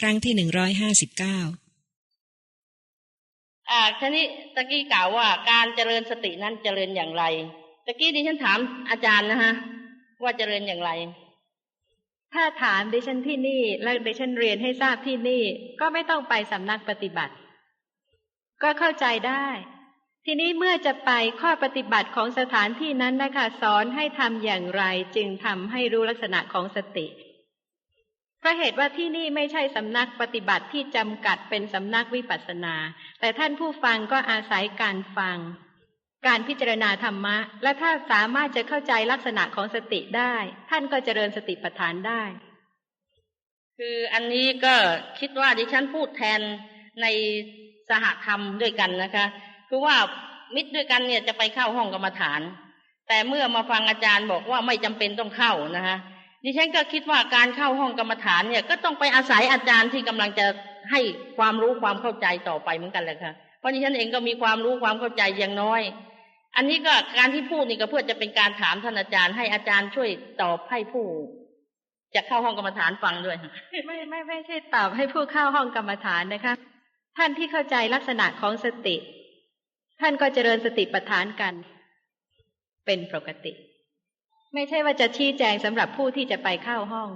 ครั้งที่หนึ่งร้อยห้าสิบเก้าอ่าทีนี้ตะกี้กล่าวว่าการเจริญสตินั้นเจริญอย่างไรตะกี้ดิฉันถามอาจารย์นะฮะว่าเจริญอย่างไร ถ้าถามดิฉันที่นี่ แล้วดิฉันเรียนให้ทราบที่นี่ ก็ไม่ต้องไปสำนักปฏิบัติ ก็เข้าใจได้ ทีนี้เมื่อจะไปข้อปฏิบัติของสถานที่นั้นนะคะสอนให้ทำอย่างไรจึงทำให้รู้ลักษณะของสติ พราะเหตุว่าที่นี่ไม่ใช่สำนักปฏิบัติที่จำกัดเป็นสำนักวิปัสสนา แต่ท่านผู้ฟังก็อาศัยการฟัง การพิจารณาธรรมะ และถ้าสามารถจะเข้าใจลักษณะของสติได้ ท่านก็เจริญสติปัฏฐานได้ คืออันนี้ก็คิดว่าดิฉันพูดแทนในสหธรรมด้วยกันนะคะคือว่ามิตรด้วยกันเนี่ยจะไปเข้าห้องกรรมฐาน แต่เมื่อมาฟังอาจารย์บอกว่าไม่จำเป็นต้องเข้านะคะ ดิฉันก็คิดว่าการเข้าห้องกรรมฐานเนี่ย ก็ต้องไปอาศัยอาจารย์ที่กำลังจะให้ความรู้ความเข้าใจต่อไปเหมือนกันเลยค่ะ เพราะดิฉันเองก็มีความรู้ความเข้าใจอย่างน้อย อันนี้ก็การที่พูดนี่ก็เพื่อจะเป็นการถามท่านอาจารย์ให้อาจารย์ช่วยตอบให้ผู้จะเข้าห้องกรรมฐานฟังด้วย ไม่ไม่ไม่ใช่ตอบให้ผู้เข้าห้องกรรมฐานนะคะ ท่านที่เข้าใจลักษณะของสติ ท่านก็เจริญสติปัฏฐานกัน เป็นปกติ ไม่ใช่ว่าจะชี้แจงสำหรับผู้ที่จะไปเข้าห้อง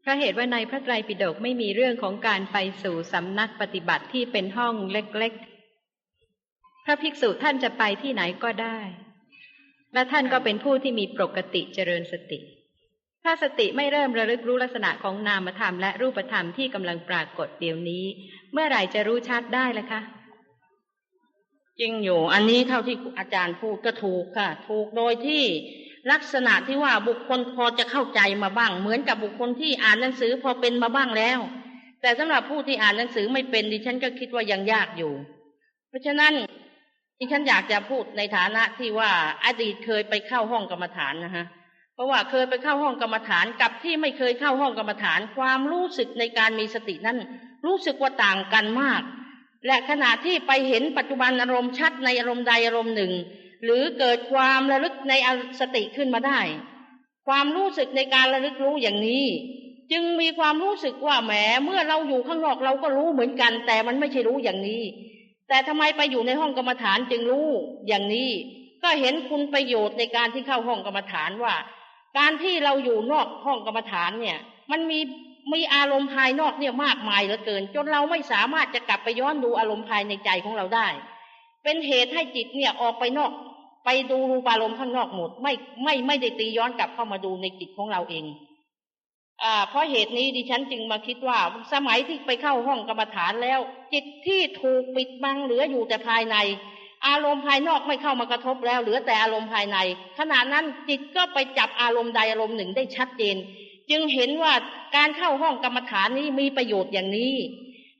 เพราะเหตุว่าในพระไตรปิฎกไม่มีเรื่องของการไปสู่สำนักปฏิบัติที่เป็นห้องเล็กๆ พระภิกษุท่านจะไปที่ไหนก็ได้ และท่านก็เป็นผู้ที่มีปกติเจริญสติ ถ้าสติไม่เริ่มระลึกรู้ลักษณะของนามธรรมและรูปธรรมที่กำลังปรากฏเดี๋ยวนี้ เมื่อไหร่จะรู้ชัดได้ล่ะคะ จริงอยู่ อันนี้เท่าที่อาจารย์พูดก็ถูกค่ะ ถูกโดยที่ลักษณะที่ว่าบุคคลพอจะเข้าใจมาบ้าง เหมือนกับบุคคลที่อ่านหนังสือพอเป็นมาบ้างแล้ว แต่สำหรับผู้ที่อ่านหนังสือไม่เป็นดิฉันก็คิดว่ายังยากอยู่ เพราะฉะนั้นดิฉันอยากจะพูดในฐานะที่ว่าอดีตเคยไปเข้าห้องกรรมฐานนะฮะเพราะว่าเคยไปเข้าห้องกรรมฐานกับที่ไม่เคยเข้าห้องกรรมฐาน ความรู้สึกในการมีสตินั้นรู้สึกว่าต่างกันมาก และขณะที่ไปเห็นปัจจุบันอารมณ์ชัดในอารมณ์ใดอารมณ์หนึ่ง หรือเกิดความระลึกในสติขึ้นมาได้ ความรู้สึกในการระลึกรู้อย่างนี้ จึงมีความรู้สึกว่าแหมเมื่อเราอยู่ข้างนอกเราก็รู้เหมือนกัน แต่มันไม่ใช่รู้อย่างนี้ แต่ทำไมไปอยู่ในห้องกรรมฐานจึงรู้อย่างนี้ ก็เห็นคุณประโยชน์ในการที่เข้าห้องกรรมฐานว่า การที่เราอยู่นอกห้องกรรมฐานเนี่ย มันมี มีอารมณ์ภายนอกเนี่ยมากมายเหลือเกิน จนเราไม่สามารถจะกลับไปย้อนดูอารมณ์ภายในใจของเราได้ เป็นเหตุให้จิตเนี่ยออกไปนอก ไปดูรูปอารมณ์ข้างนอกหมด ไม่ไม่ไม่ได้ตีย้อนกลับเข้ามาดูในจิตของเราเองอ่าเพราะเหตุนี้ดิฉันจึงมาคิดว่าสมัยที่ไปเข้าห้องกรรมฐานแล้ว จิตที่ถูกปิดบังเหลืออยู่แต่ภายใน อารมณ์ภายนอกไม่เข้ามากระทบแล้ว เหลือแต่อารมณ์ภายในขณะนั้นจิตก็ไปจับอารมณ์ใดอารมณ์หนึ่งได้ชัดเจน จึงเห็นว่าการเข้าห้องกรรมฐานนี้มีประโยชน์อย่างนี้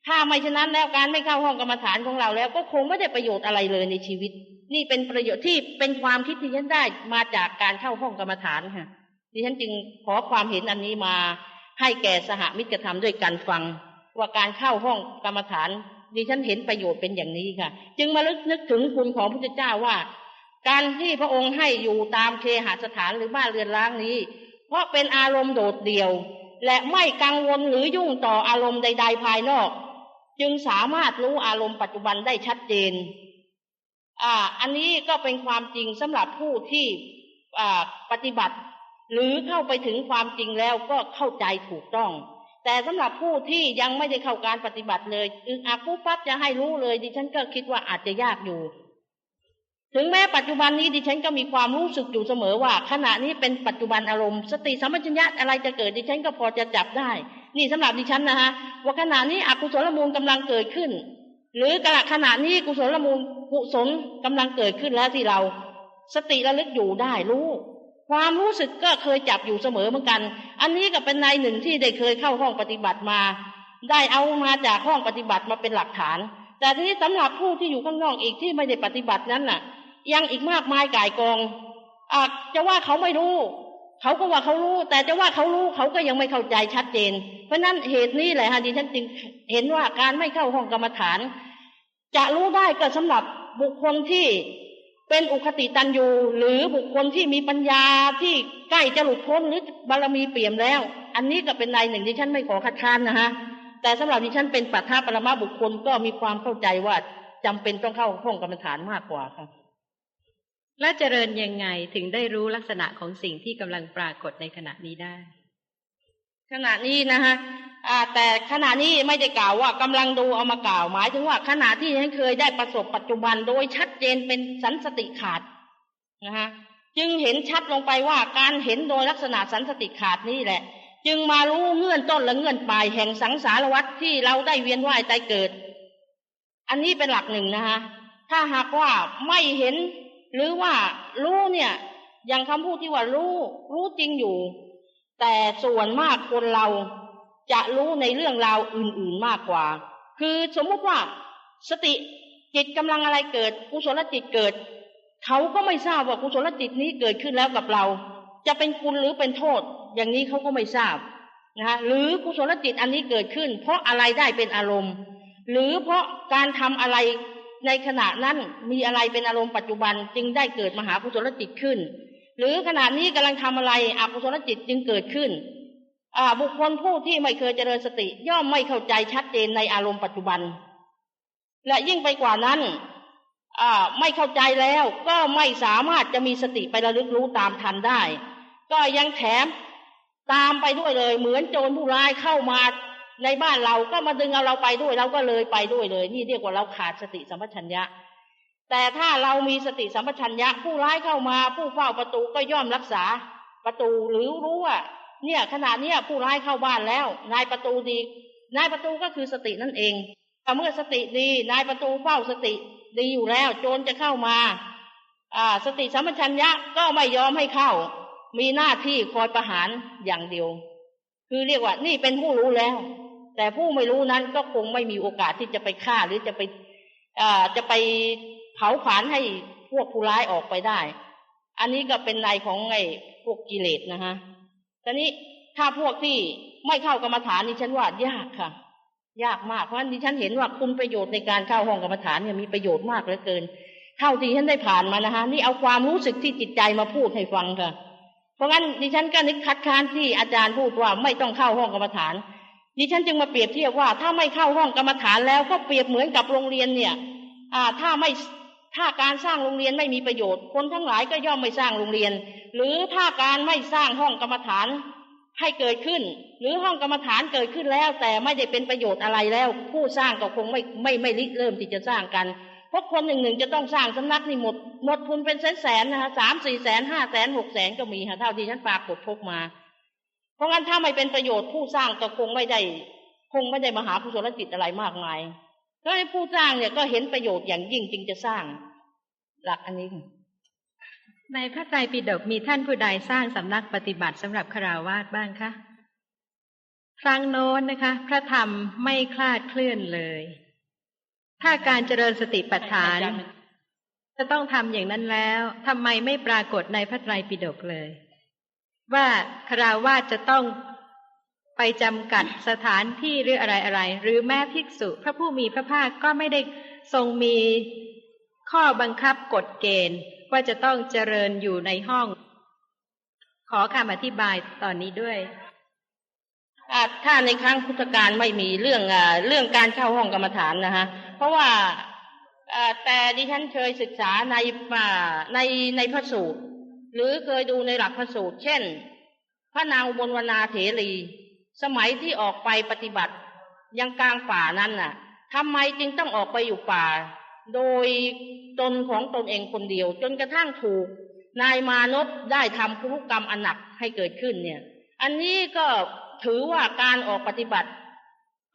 ถ้าไม่ฉะนั้นแล้วการไม่เข้าห้องกรรมฐานของเราแล้ว ก็คงไม่ได้ประโยชน์อะไรเลยในชีวิต นี่เป็นประโยชน์ที่เป็นความคิดที่ฉันได้มาจากการเข้าห้องกรรมฐานค่ะดิฉันจึงขอความเห็นอันนี้มาให้แก่สหมิตรธรรมด้วยการฟัง ว่าการเข้าห้องกรรมฐานดิฉันเห็นประโยชน์เป็นอย่างนี้ค่ะ จึงมาลึกนึกถึงคุณของพระพุทธเจ้าว่า การที่พระองค์ให้อยู่ตามเคหสถานหรือบ้านเรือนร้างนี้ เพราะเป็นอารมณ์โดดเดี่ยว และไม่กังวลหรือยุ่งต่ออารมณ์ใด ๆ ภายนอก จึงสามารถรู้อารมณ์ปัจจุบันได้ชัดเจน อ่า อันนี้ก็เป็นความจริงสำหรับผู้ที่อ่าปฏิบัติ หรือเข้าไปถึงความจริงแล้วก็เข้าใจถูกต้อง แต่สำหรับผู้ที่ยังไม่ได้เข้าการปฏิบัติเลยอึอักปุ๊บปั๊บจะให้รู้เลยดิฉันก็คิดว่าอาจจะยากอยู่ ถึงแม้ปัจจุบันนี้ดิฉันก็มีความรู้สึกอยู่เสมอว่า ขณะนี้เป็นปัจจุบันอารมณ์สติสัมปชัญญะอะไรจะเกิดดิฉันก็พอจะจับได้ นี่สำหรับดิฉันนะฮะว่าขณะนี้อกุศลมูลกำลังเกิดขึ้น หรือกระขณะนี้กุศลมูลกุศลกำลังเกิดขึ้นแล้วที่เรา สติระลึกอยู่ได้รู้ความรู้สึกก็เคยจับอยู่เสมอเหมือนกัน อันนี้ก็เป็นในหนึ่งที่ได้เคยเข้าห้องปฏิบัติมา ได้เอามาจากห้องปฏิบัติมาเป็นหลักฐาน แต่ทีนี้สำหรับผู้ที่อยู่ข้างนอกอีกที่ไม่ได้ปฏิบัตินั้นน่ะ ยังอีกมากมายก่ายกองอาจจะว่าเขาไม่รู้ เขาก็ว่าเขารู้ แต่จะว่าเขารู้เขาก็ยังไม่เข้าใจชัดเจน เพราะนั้นเหตุนี้แหละฮะดิฉันจึงเห็นว่าการไม่เข้าห้องกรรมฐาน จะรู้ได้ก็สำหรับบุคคลที่เป็นอุคติตันยูหรือบุคคลที่มีปัญญาที่ใกล้จะหลุดพ้นหรือบารมีเปี่ยมแล้ว อันนี้ก็เป็นในหนึ่งที่ฉันไม่ขอคัดค้านนะฮะแต่สำหรับดิฉันเป็นปัทภปรมาบุคคลก็มีความเข้าใจว่าจำเป็นต้องเข้าห้องกรรมฐานมากกว่าค่ะ และเจริญยังไงถึงได้รู้ลักษณะของสิ่งที่กำลังปรากฏในขณะนี้ได้ ขณะนี้นะฮะแต่ขณะนี้ไม่ได้กล่าวว่ากำลังดูเอามากล่าวหมายถึงว่าขณะที่ฉันเคยได้ประสบปัจจุบันโดยชัดเจนเป็นสันสติขาดนะฮะจึงเห็นชัดลงไปว่าการเห็นโดยลักษณะสันสติขาดนี่แหละ จึงมารู้เงื่อนต้นและเงื่อนปลายแห่งสังสารวัฏที่เราได้เวียนว่ายตายเกิด อันนี้เป็นหลักหนึ่งนะฮะถ้าหากว่าไม่เห็น หรือว่ารู้เนี่ยอย่างคำพูดที่ว่ารู้รู้จริงอยู่ แต่ส่วนมากคนเราจะรู้ในเรื่องราวอื่นๆมากกว่า คือสมมุติว่าสติจิตกำลังอะไรเกิด กุศลจิตเกิด เขาก็ไม่ทราบว่ากุศลจิตนี้เกิดขึ้นแล้วกับเรา จะเป็นคุณหรือเป็นโทษ อย่างนี้เขาก็ไม่ทราบนะฮะหรือกุศลจิตอันนี้เกิดขึ้น เพราะอะไรได้เป็นอารมณ์ หรือเพราะการทำอะไร ในขณะนั้นมีอะไรเป็นอารมณ์ปัจจุบันจึงได้เกิดมหากุศลจิตขึ้น หรือขณะนี้กำลังทำอะไรอกุศลจิตจึงเกิดขึ้นบุคคลผู้ที่ไม่เคยเจริญสติ ย่อมไม่เข้าใจชัดเจนในอารมณ์ปัจจุบัน และยิ่งไปกว่านั้นไม่เข้าใจแล้วก็ไม่สามารถจะมีสติไประลึกรู้ตามทันได้ ก็ยังแถมตามไปด้วยเลย เหมือนโจรผู้ร้ายเข้ามา ในบ้านเราก็มาดึงเอาเราไปด้วย เราก็เลยไปด้วยเลย นี่เรียกว่าเราขาดสติสัมปชัญญะ แต่ถ้าเรามีสติสัมปชัญญะ ผู้ร้ายเข้ามา ผู้เฝ้าประตูก็ย่อมรักษา ประตูหรือรู้ว่าเนี่ยขณะเนี้ยผู้ร้ายเข้าบ้านแล้ว นายประตูดี นายประตูก็คือสตินั่นเองแต่เมื่อสติดี นายประตูเฝ้าสติดีอยู่แล้ว โจรจะเข้ามา อ่า สติสัมปชัญญะก็ไม่ยอมให้เข้า มีหน้าที่คอยประหารอย่างเดียว คือเรียกว่านี่เป็นผู้รู้แล้ว แต่ผู้ไม่รู้นั้นก็คงไม่มีโอกาสที่จะไปฆ่าหรือจะไปอ่าจะไปเผาผลาญให้พวกผู้ร้ายออกไปได้ อันนี้ก็เป็นในของไอ้พวกกิเลสนะฮะทีนี้ถ้าพวกที่ไม่เข้ากรรมฐานนี่ฉันว่ายากค่ะ ยากมาก เพราะฉะนั้นฉันเห็นว่าคุณประโยชน์ในการเข้าห้องกรรมฐานเนี่ยมีประโยชน์มากเหลือเกิน เท่าที่ฉันได้ผ่านมานะคะนี่เอาความรู้สึกที่จิตใจมาพูดให้ฟังค่ะ เพราะงั้นดิฉันก็นึกคัดค้านที่อาจารย์พูดว่าไม่ต้องเข้าห้องกรรมฐาน ดิฉันจึงมาเปรียบเทียบว่า ถ้าไม่เข้าห้องกรรมฐานแล้วก็เปรียบเหมือนกับโรงเรียนเนี่ย อ่า ถ้าไม่ถ้าการสร้างโรงเรียนไม่มีประโยชน์ คนทั้งหลายก็ย่อมไม่สร้างโรงเรียน หรือถ้าการไม่สร้างห้องกรรมฐานให้เกิดขึ้น หรือห้องกรรมฐานเกิดขึ้นแล้ว แต่ไม่ได้เป็นประโยชน์อะไรแล้ว ผู้สร้างก็คงไม่ไม่ไม่ริเริ่มที่จะสร้างกัน เพราะคนหนึ่งหนึ่งจะต้องสร้างสำนักนี่หมดหมดทุนเป็นแสนแสนนะคะสามสี่แสนห้าแสนหกแสนก็มีค่ะเท่าที่ฉันปรากฏพบมา เพราะงั้นถ้าไม่เป็นประโยชน์ผู้สร้างก็คงไม่ได้ คงไม่ได้มหากุศลจิตอะไรมากมายก็ให้ผู้สร้างเนี่ยก็เห็นประโยชน์อย่างยิ่งจึงจะสร้าง หลักอันนี้ ในพระไตรปิฎกมีท่านผู้ใดสร้างสำนักปฏิบัติสำหรับคราวาสบ้างคะครั้งโน้นนะคะ พระธรรมไม่คลาดเคลื่อนเลย ถ้าการเจริญสติปัฏฐาน จะต้องทำอย่างนั้นแล้วทำไมไม่ปรากฏในพระไตรปิฎกเลย ว่าคราวาสจะต้องไปจำกัดสถานที่หรืออะไรอะไร หรือแม้ภิกษุพระผู้มีพระภาคก็ไม่ได้ทรงมีข้อบังคับกฎเกณฑ์ ว่าจะต้องเจริญอยู่ในห้อง ขอคำอธิบายตอนนี้ด้วยอ่าถ้าในครั้งพุทธกาลไม่มีเรื่องอเรื่องการเข้าห้องกรรมฐานนะฮะเพราะว่าแต่ดิฉันเคยศึกษาในอ่าในในพระสูตร หรือเคยดูในหลักพระสูตร เช่น พระนางอุบลวรรณาเถรี สมัยที่ออกไปปฏิบัติยังกลางป่านั้นน่ะทำไมจึงต้องออกไปอยู่ป่า โดยตนของตนเองคนเดียว จนกระทั่งถูก นายมานพได้ทำคุรุกรรมอันหนักให้เกิดขึ้นเนี่ย อันนี้ก็ถือว่าการออกปฏิบัติ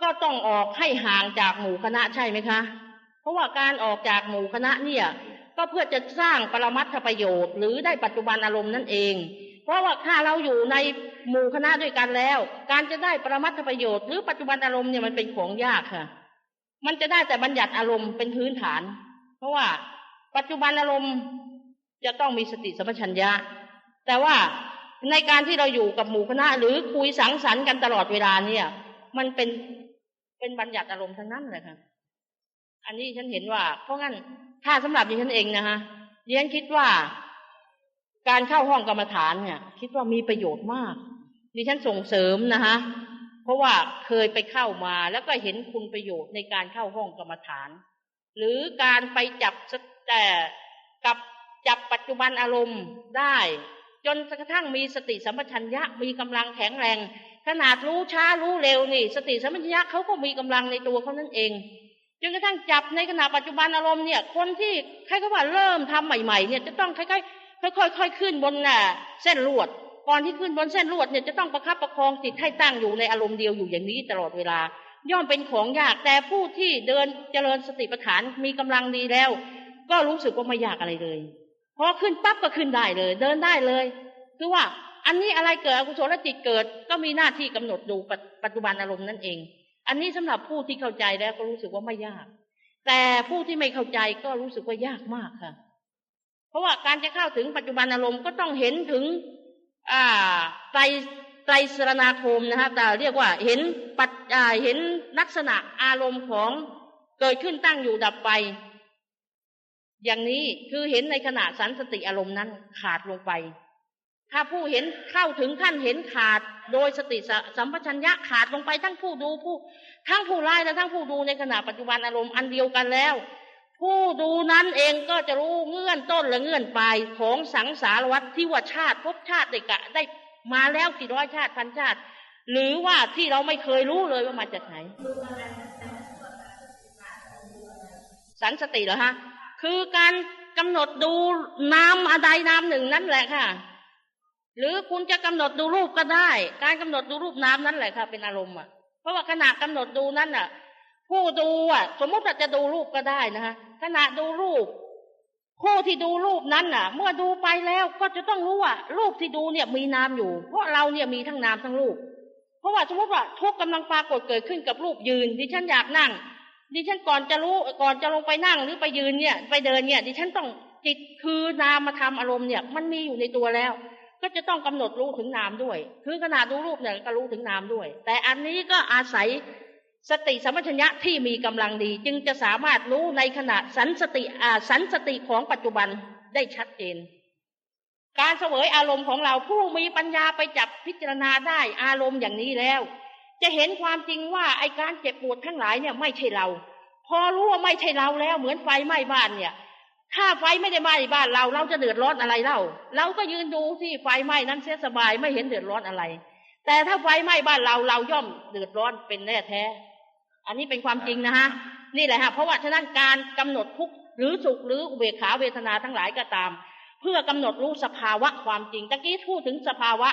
ก็ต้องออกให้ห่างจากหมู่คณะใช่ไหมคะ เพราะว่าการออกจากหมู่คณะเนี่ย ก็เพื่อจะสร้างปรมัตถประโยชน์ หรือได้ปัจจุบันอารมณ์นั่นเอง เพราะว่าถ้าเราอยู่ในหมู่คณะด้วยกันแล้ว การจะได้ปรมัตถประโยชน์หรือปัจจุบันอารมณ์เนี่ยมันเป็นของยากค่ะ มันจะได้แต่บัญญัติอารมณ์เป็นพื้นฐาน เพราะว่าปัจจุบันอารมณ์จะต้องมีสติสัมปชัญญะ แต่ว่าในการที่เราอยู่กับหมู่คณะหรือคุยสังสรรค์กันตลอดเวลาเนี่ย มันเป็นเป็นบัญญัติอารมณ์ทั้งนั้นเลยค่ะ อันนี้ฉันเห็นว่า เพราะงั้น ถ้าสำหรับดิฉันเองนะคะเรียนคิดว่า การเข้าห้องกรรมฐานเนี่ย คิดว่ามีประโยชน์มากดิฉันส่งเสริมนะคะเพราะว่าเคยไปเข้ามาแล้วก็เห็นคุณประโยชน์ในการเข้าห้องกรรมฐาน หรือการไปจับแต่กับจับปัจจุบันอารมณ์ได้ จนกระทั่งมีสติสัมปชัญญะมีกำลังแข็งแรง ขนาดรู้ช้ารู้เร็วนี่ สติสัมปชัญญะเขาก็มีกำลังในตัวเขานั่นเอง จนกระทั่งจับในขณะปัจจุบันอารมณ์เนี่ย คนที่ใครก็ว่าเริ่มทำใหม่ ๆ เนี่ยจะต้องค่อยๆค่อยๆค่อยๆขึ้นบนน่ะเส้นลวดก่อนที่ขึ้นบนเส้นลวดเนี่ยจะต้องประคับประคองจิตให้ตั้งอยู่ในอารมณ์เดียวอยู่อย่างนี้ตลอดเวลา ย่อมเป็นของยากแต่ผู้ที่เดินเจริญสติปัฏฐานมีกำลังดีแล้ว ก็รู้สึกว่าไม่ยากอะไรเลยพอขึ้นปั๊บก็ขึ้นได้เลย เดินได้เลย คือว่าอันนี้อะไรเกิดอกุศลจิตเกิด ก็มีหน้าที่กำหนดดูปัจจุบันอารมณ์นั่นเอง อันนี้สำหรับผู้ที่เข้าใจแล้วก็รู้สึกว่าไม่ยาก แต่ผู้ที่ไม่เข้าใจก็รู้สึกว่ายากมากค่ะ เพราะว่าการจะเข้าถึงปัจจุบันอารมณ์ก็ต้องเห็นถึง อ่าไตรไตรสรณาคมนะคะแต่เรียกว่าเห็นปัจเห็นลักษณะอารมณ์ของเกิดขึ้นตั้งอยู่ดับไป อย่างนี้คือเห็นในขณะสันสติอารมณ์นั้นขาดลงไป ถ้าผู้เห็นเข้าถึงขั้นเห็นขาด โดยสติสัมปชัญญะขาดลงไปทั้งผู้ดูผู้ ทั้งผู้ไล่และทั้งผู้ดูในขณะปัจจุบันอารมณ์อันเดียวกันแล้ว ผู้ดูนั้นเองก็จะรู้เงื่อนต้นและเงื่อนปลายของสังสารวัฏที่ว่าชาติภพชาติได้กะได้มาแล้วกี่ร้อยชาติพันชาติ หรือว่าที่เราไม่เคยรู้เลยว่ามาจากไหน สันสติเหรอฮะคือการกำหนดดูนามอะไรนามหนึ่งนั่นแหละค่ะ หรือคุณจะกำหนดดูรูปก็ได้ การกำหนดดูรูปนานั่นแหละค่ะเป็นอารมณ์อะ เพราะว่าขณะกำหนดดูนั่นอะ ผู้ดูอะ สมมติว่าจะดูรูปก็ได้นะคะขณะดูรูป ผู้ที่ดูรูปนั้นน่ะ เมื่อดูไปแล้วก็จะต้องรู้ว่ารูปที่ดูเนี่ยมีนามอยู่ เพราะเราเนี่ยมีทั้งนามทั้งรูป เพราะว่าสมมติว่าทุกกำลังปรากฏเกิดขึ้นกับรูปยืนดิฉันอยากนั่งดิฉันก่อนจะรู้ก่อนจะลงไปนั่งหรือไปยืนเนี่ย ไปเดินเนี่ย ดิฉันต้องจิตคือนามมาทำอารมณ์เนี่ย มันมีอยู่ในตัวแล้ว ก็จะต้องกำหนดรู้ถึงนามด้วย คือขนาดดูรูปเนี่ยก็รู้ถึงนามด้วย แต่อันนี้ก็อาศัยสติสัมปชัญญะที่มีกำลังดี จึงจะสามารถรู้ในขณะสันสติอ่าสันสติของปัจจุบันได้ชัดเจน การเสวยอารมณ์ของเราผู้มีปัญญาไปจับพิจารณาได้อารมณ์อย่างนี้แล้ว จะเห็นความจริงว่าไอการเจ็บปวดทั้งหลายเนี่ยไม่ใช่เรา พอรู้ว่าไม่ใช่เราแล้วเหมือนไฟไหม้บ้านเนี่ย ถ้าไฟไม่ได้ไหม้บ้านเราเราจะเดือดร้อนอะไรเล่า เราก็ยืนดูที่ไฟไหม้นั้นเสียสบายไม่เห็นเดือดร้อนอะไร แต่ถ้าไฟไหม้บ้านเราเราย่อมเดือดร้อนเป็นแน่แท้ อันนี้เป็นความจริงนะฮะนี่แหละฮะเพราะว่าฉะนั้นการกำหนดทุกหรือสุขหรืออุเบกขาเวทนาทั้งหลายก็ตาม เพื่อกำหนดรู้สภาวะความจริงตะกี้พูดถึงสภาวะ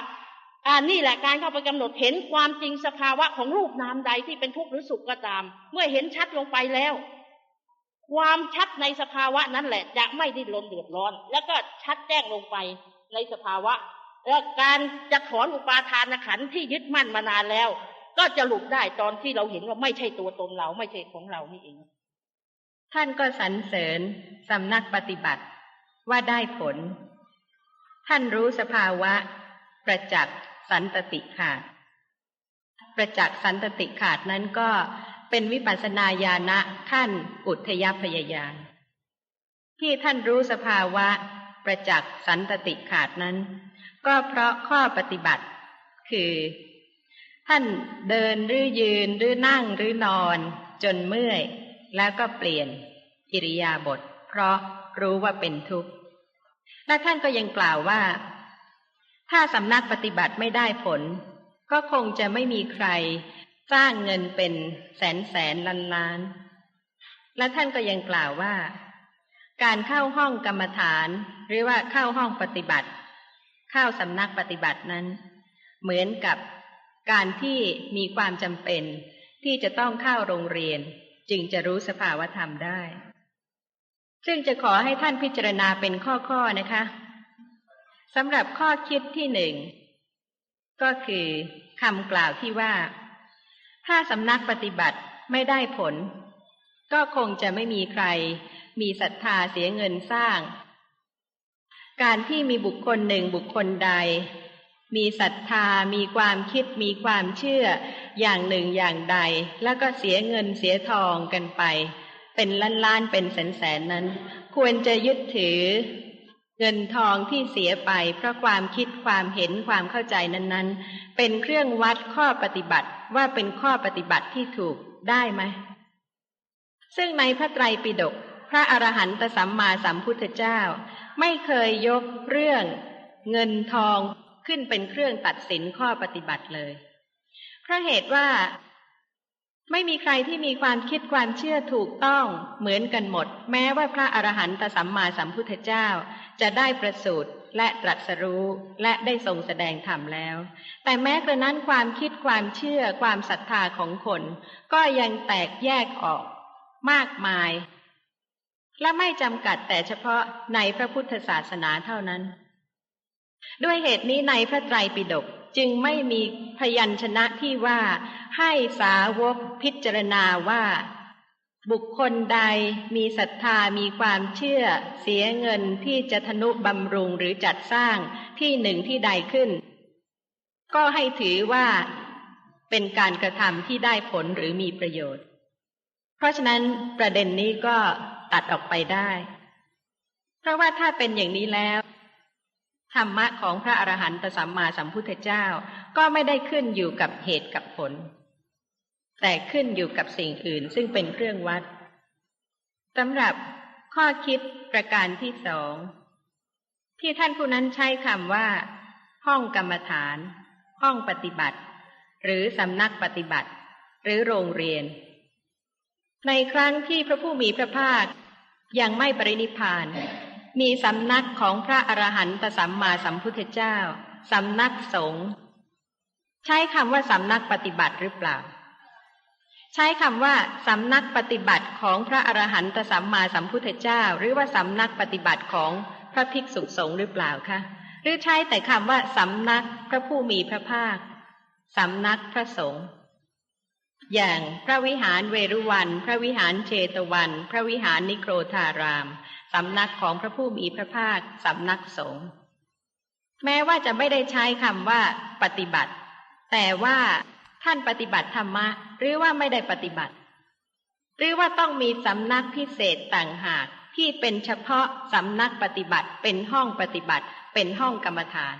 อ่านี่แหละการเข้าไปกำหนดเห็นความจริงสภาวะของรูปนามใดที่เป็นทุกข์หรือสุขก็ตาม เมื่อเห็นชัดลงไปแล้ว ความชัดในสภาวะนั้นแหละ จะไม่ดิ้นรนเดือดร้อน แล้วก็ชัดแจ้งลงไปในสภาวะแล้วการจะถอนอุปาทานขันที่ยึดมั่นมานานแล้ว ก็จะหลุดได้ตอนที่เราเห็นว่าไม่ใช่ตัวตนเราไม่ใช่ของเรานี่เอง ท่านก็สรรเสริญสำนักปฏิบัติว่าได้ผล ท่านรู้สภาวะ ประจักษ์สันตติขาด ประจักษ์สันตติขาดนั้นก็ เป็นวิปัสสนาญาณะขั้นอุทยพยายานที่ท่านรู้สภาวะประจักษ์สันตติขาดนั้น ก็เพราะข้อปฏิบัติ คือ ท่านเดินหรือยืนหรือนั่งหรือนอน จนเมื่อย แล้วก็เปลี่ยนกิริยาบท เพราะรู้ว่าเป็นทุกข์ และท่านก็ยังกล่าวว่า ถ้าสำนักปฏิบัติไม่ได้ผล ก็คงจะไม่มีใคร สร้างเงินเป็นแสนแสนล้านล้าน และท่านก็ยังกล่าวว่า การเข้าห้องกรรมฐาน หรือว่าเข้าห้องปฏิบัติ เข้าสำนักปฏิบัตินั้น เหมือนกับการที่มีความจำเป็น ที่จะต้องเข้าโรงเรียน จึงจะรู้สภาวธรรมได้ ซึ่งจะขอให้ท่านพิจารณาเป็นข้อๆนะคะสำหรับข้อคิดที่หนึ่งก็คือคำกล่าวที่ว่า ถ้าสำนักปฏิบัติไม่ได้ผล ก็คงจะไม่มีใคร มีศรัทธาเสียเงินสร้าง การที่มีบุคคลหนึ่งบุคคลใด มีศรัทธามีความคิดมีความเชื่ออย่างหนึ่งอย่างใด แล้วก็เสียเงินเสียทองกันไป เป็นล้านล้านเป็นแสนแสนนั้น ควรจะยึดถือ เงินทองที่เสียไปเพราะความคิดความเห็นความเข้าใจนั้น ๆ เป็นเครื่องวัดข้อปฏิบัติว่าเป็นข้อปฏิบัติที่ถูกได้ไหม ซึ่งในพระไตรปิฎกพระอรหันตสัมมาสัมพุทธเจ้า ไม่เคยยกเรื่องเงินทองขึ้นเป็นเครื่องตัดสินข้อปฏิบัติเลย เพราะเหตุว่า ไม่มีใครที่มีความคิดความเชื่อถูกต้องเหมือนกันหมด แม้ว่าพระอรหันตสัมมาสัมพุทธเจ้า จะได้ประสูติและตรัสรู้และได้ทรงแสดงธรรมแล้ว แต่แม้กระนั้นความคิดความเชื่อความศรัทธาของคน ก็ยังแตกแยกออกมากมาย และไม่จำกัดแต่เฉพาะในพระพุทธศาสนาเท่านั้น ด้วยเหตุนี้ในพระไตรปิฎก จึงไม่มีพยัญชนะที่ว่า ให้สาวกพิจารณาว่า บุคคลใดมีศรัทธามีความเชื่อ เสียเงินที่จะทนุบำรุงหรือจัดสร้างที่หนึ่งที่ใดขึ้น ก็ให้ถือว่าเป็นการกระทำที่ได้ผลหรือมีประโยชน์ เพราะฉะนั้นประเด็นนี้ก็ตัดออกไปได้ เพราะว่าถ้าเป็นอย่างนี้แล้ว ธรรมะของพระอรหันตสัมมาสัมพุทธเจ้า ก็ไม่ได้ขึ้นอยู่กับเหตุกับผล แต่ขึ้นอยู่กับสิ่งอื่นซึ่งเป็นเครื่องวัดสำหรับข้อคิดประการที่สอง ที่ท่านผู้นั้นใช้คำว่า ห้องกรรมฐาน ห้องปฏิบัติ หรือสำนักปฏิบัติ หรือโรงเรียน ในครั้งที่พระผู้มีพระภาคยังไม่ปรินิพพาน มีสำนักของพระอรหันตสัมมาสัมพุทธเจ้า สำนักสงฆ์ใช้คำว่าสำนักปฏิบัติหรือเปล่า ใช้คำว่าสำนักปฏิบัติของพระอรหันตสัมมาสัมพุทธเจ้า หรือว่าสำนักปฏิบัติของพระภิกษุสงฆ์หรือเปล่าคะหรือใช้แต่คำว่าสำนักพระผู้มีพระภาคสำนักพระสงฆ์อย่างพระวิหารเวรุวัน พระวิหารเชตวัน พระวิหารนิโครธาราม สำนักของพระผู้มีพระภาคสำนักสงฆ์แม้ว่าจะไม่ได้ใช้คำว่าปฏิบัติ แต่ว่าท่านปฏิบัติธรรมะ หรือว่าไม่ได้ปฏิบัติ หรือว่าต้องมีสำนักพิเศษต่างหากที่เป็นเฉพาะสำนักปฏิบัติ เป็นห้องปฏิบัติ เป็นห้องกรรมฐาน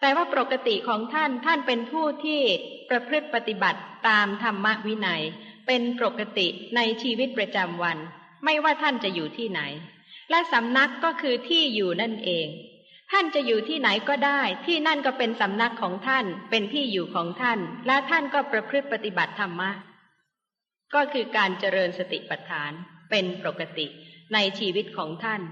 แต่ว่าปกติของท่านท่านเป็นผู้ที่ประพฤติปฏิบัติตามธรรมวินัย เป็นปกติในชีวิตประจำวัน ไม่ว่าท่านจะอยู่ที่ไหน และสำนักก็คือที่อยู่นั่นเอง ท่านจะอยู่ที่ไหนก็ได้ ที่นั่นก็เป็นสำนักของท่าน เป็นที่อยู่ของท่าน และท่านก็ประพฤติปฏิบัติธรรมะ ก็คือการเจริญสติปัฏฐาน เป็นปกติในชีวิตของท่าน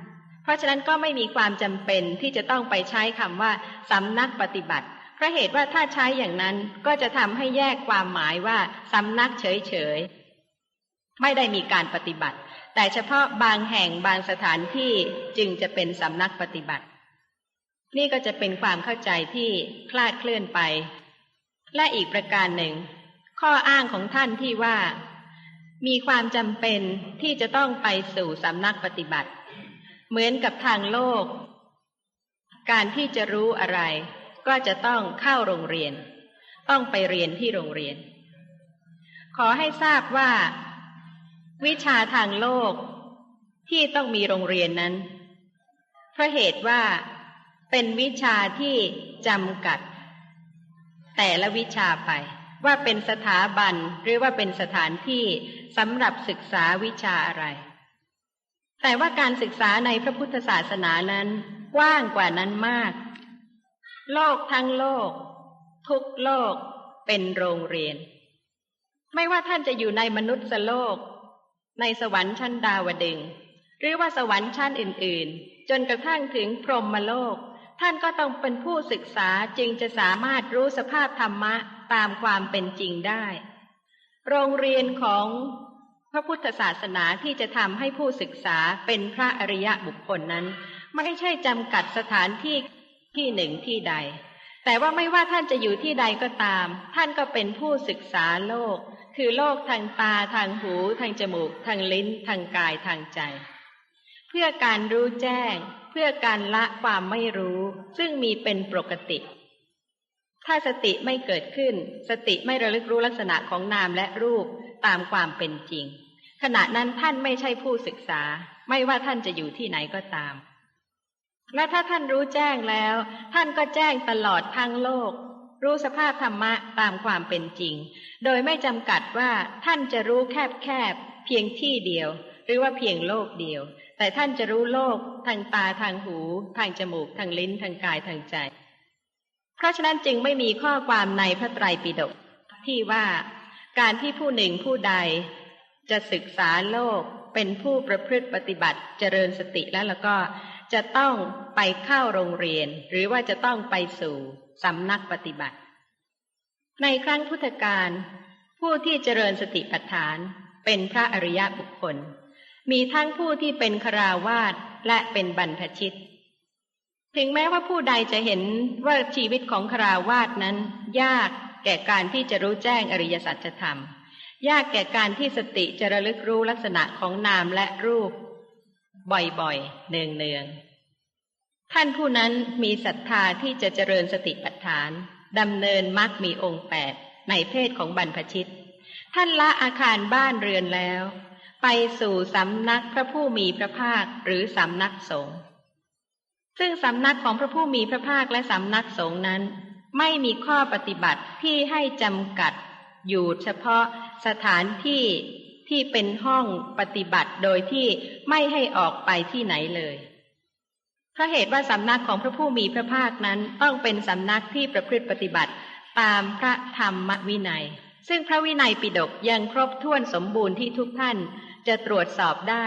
เพราะฉะนั้นก็ไม่มีความจำเป็นที่จะต้องไปใช้คำว่าสำนักปฏิบัติเพราะเหตุว่าถ้าใช้อย่างนั้นก็จะทำให้แยกความหมายว่าสำนักเฉยๆ ไม่ได้มีการปฏิบัติ แต่เฉพาะบางแห่งบางสถานที่จึงจะเป็นสำนักปฏิบัติ นี่ก็จะเป็นความเข้าใจที่คลาดเคลื่อนไป และอีกประการหนึ่ง ข้ออ้างของท่านที่ว่า มีความจำเป็นที่จะต้องไปสู่สำนักปฏิบัติ เหมือนกับทางโลก การที่จะรู้อะไร ก็จะต้องเข้าโรงเรียน ต้องไปเรียนที่โรงเรียน ขอให้ทราบว่า วิชาทางโลกที่ต้องมีโรงเรียนนั้น เพราะเหตุว่าเป็นวิชาที่จำกัด แต่ละวิชาไป ว่าเป็นสถาบันหรือว่าเป็นสถานที่สำหรับศึกษาวิชาอะไร แต่ว่าการศึกษาในพระพุทธศาสนานั้นกว้างกว่านั้นมาก โลกทั้งโลก ทุกโลกเป็นโรงเรียน ไม่ว่าท่านจะอยู่ในมนุษย์โลก ในสวรรค์ชั้นดาวดึง หรือว่าสวรรค์ชั้นอื่นๆ จนกระทั่งถึงพรหมโลก ท่านก็ต้องเป็นผู้ศึกษาจึงจะสามารถรู้สภาพธรรมะตามความเป็นจริงได้ โรงเรียนของพระพุทธศาสนาที่จะทำให้ผู้ศึกษาเป็นพระอริยะบุคคลนั้น ไม่ใช่จำกัดสถานที่ที่หนึ่งที่ใด แต่ว่าไม่ว่าท่านจะอยู่ที่ใดก็ตาม ท่านก็เป็นผู้ศึกษาโลก คือโลกทางตาทางหู ทางจมูก ทางลิ้น ทางกายทางใจ เพื่อการรู้แจ้ง เพื่อการละความไม่รู้ ซึ่งมีเป็นปกติ ถ้าสติไม่เกิดขึ้น สติไม่ระลึกรู้ลักษณะของนามและรูปตามความเป็นจริง ขณะนั้นท่านไม่ใช่ผู้ศึกษา ไม่ว่าท่านจะอยู่ที่ไหนก็ตามและถ้าท่านรู้แจ้งแล้ว ท่านก็แจ้งตลอดทั้งโลก รู้สภาพธรรมะตามความเป็นจริง โดยไม่จำกัดว่าท่านจะรู้แคบแคบๆเพียงที่เดียว หรือว่าเพียงโลกเดียว แต่ท่านจะรู้โลกทางตาทางหู ทางจมูกทางลิ้นทางกายทางใจ เพราะฉะนั้นจึงไม่มีข้อความในพระไตรปิฎกที่ว่าการที่ผู้หนึ่งผู้ใด จะศึกษาโลกเป็นผู้ประพฤติปฏิบัติเจริญสติแล้วแล้วก็ จะต้องไปเข้าโรงเรียน หรือว่าจะต้องไปสู่สำนักปฏิบัติ ในครั้งพุทธกาลผู้ที่เจริญสติปัฏฐานเป็นพระอริยบุคคล มีทั้งผู้ที่เป็นคราวาสและเป็นบรรพชิต ถึงแม้ว่าผู้ใดจะเห็นว่าชีวิตของคราวาสนั้น ยากแก่การที่จะรู้แจ้งอริยสัจธรรม ยากแก่การที่สติจะระลึกรู้ลักษณะของนามและรูป บ่อยๆ เนืองๆ ท่านผู้นั้นมีศรัทธาที่จะเจริญสติปัฏฐานดำเนินมรรคมีองค์แปดในเพศของบรรพชิต ท่านละอาคารบ้านเรือนแล้ว ไปสู่สำนักพระผู้มีพระภาคหรือสำนักสงฆ์ซึ่งสำนักของพระผู้มีพระภาคและสำนักสงฆ์นั้น ไม่มีข้อปฏิบัติที่ให้จำกัดอยู่เฉพาะสถานที่ ที่เป็นห้องปฏิบัติโดยที่ไม่ให้ออกไปที่ไหนเลยเพราะเหตุว่าสำนักของพระผู้มีพระภาคนั้นต้องเป็นสำนักที่ประพฤติปฏิบัติตามพระธรรมวินัย ซึ่งพระวินัยปิฎกยังครบถ้วนสมบูรณ์ที่ทุกท่านจะตรวจสอบได้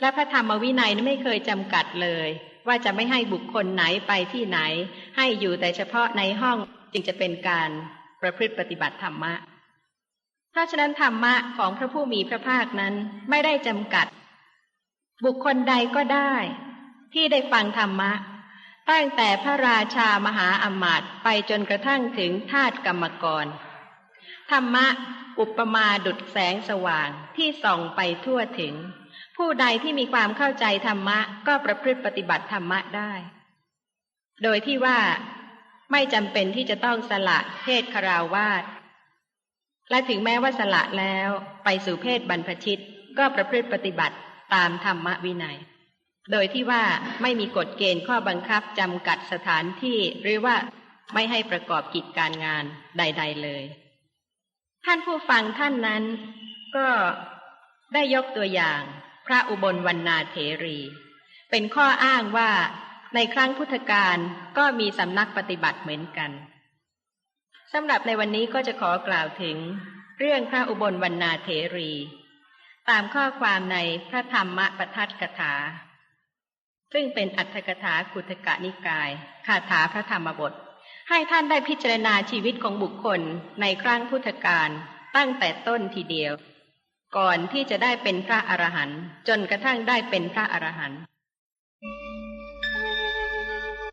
และพระธรรมวินัยไม่เคยจำกัดเลย ว่าจะไม่ให้บุคคลไหนไปที่ไหน ให้อยู่แต่เฉพาะในห้องจึงจะเป็นการประพฤติปฏิบัติธรรมะ เพราะฉะนั้นธรรมะของพระผู้มีพระภาคนั้นไม่ได้จำกัด บุคคลใดก็ได้ ที่ได้ฟังธรรมะ ตั้งแต่พระราชามหาอมาตย์ไปจนกระทั่งถึงทาตกรรมกร ธรรมะอุปมาดุดแสงสว่างที่ส่องไปทั่วถึง ผู้ใดที่มีความเข้าใจธรรมะก็ประพฤติปฏิบัติธรรมะได้ โดยที่ว่าไม่จำเป็นที่จะต้องสละเพศคาราวาส และถึงแม้ว่าสละแล้วไปสู่เพศบรรพชิต ก็ประพฤติปฏิบัติตามธรรมวินัย โดยที่ว่าไม่มีกฎเกณฑ์ข้อบังคับจำกัดสถานที่หรือว่าไม่ให้ประกอบกิจการงานใด ๆเลย ท่านผู้ฟังท่านนั้นก็ได้ยกตัวอย่างพระอุบลวรรณาเถรี เป็นข้ออ้างว่าในครั้งพุทธกาลก็มีสำนักปฏิบัติเหมือนกัน สำหรับในวันนี้ก็จะขอกล่าวถึงเรื่องพระอุบลวรรณาเถรี ตามข้อความในพระธรรมปทัตกถา ซึ่งเป็นอัตถกถากุตกะนิกายคาถาพระธรรมบท ให้ท่านได้พิจารณาชีวิตของบุคคลในครั้งพุทธกาลตั้งแต่ต้นทีเดียว ก่อนที่จะได้เป็นพระอรหันต์จนกระทั่งได้เป็นพระอรหันต์